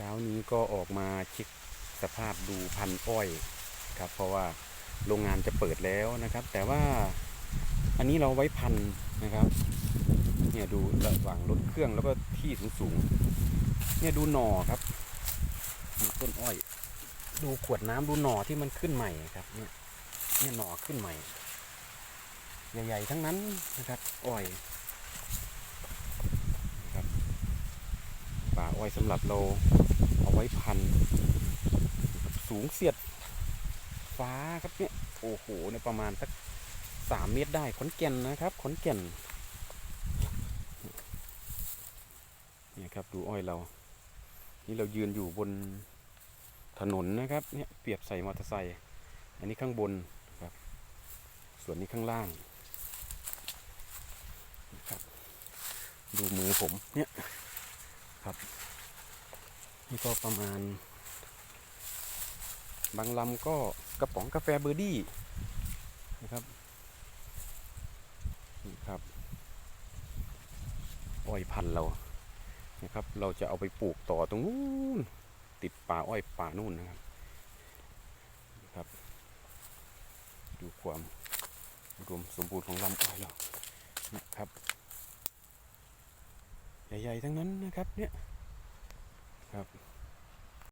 ช้านี้ก็ออกมาเช็คสภาพดูพันอ้อยครับ เพราะว่าโรงงานจะเปิดแล้วนะครับ แต่ว่าอันนี้เราไว้พันนะครับ เนี่ยดูระหว่างรถเครื่องแล้วก็ที่สูงๆเนี่ยดูหน่อครับดูต้นอ้อย ดูขวดน้ำดูหน่อที่มันขึ้นใหม่ครับ เนี่ยเนี่ยหน่อขึ้นใหม่ ใหญ่ๆทั้งนั้นนะครับอ้อยนะครับ ป่าอ้สำหรับเราเอาไว้พัน สูงเสียดฟ้าครับเนี่ย โอ้โหเนี่ยประมาณสักสามเมตรได้ขนแก่นนะครับขนแก่นเนี่ยครับดูอ้อยเรา นี่เรายืนอยู่บนถนนนะครับเนี่ยเปรียบใส่มอเตอร์ไซค์อันนี้ข้างบนครับ ส่วนนี้ข้างล่างครับ ดูมือผมเนี่ยครับ นี่ก็ประมาณ บางลำก็กระป๋องกาแฟเบอร์ดี้นะครับนี่ครับอ้อยพันเรานะครับ เราจะเอาไปปลูกต่อตรงนู้นติดป่าอ้อยป่านู่นนะครับนะครับ ดูความอุดมสมบูรณ์ของลำอ้อยเรานะครับ ใหญ่ๆทั้งนั้นนะครับเนี่ย ครับ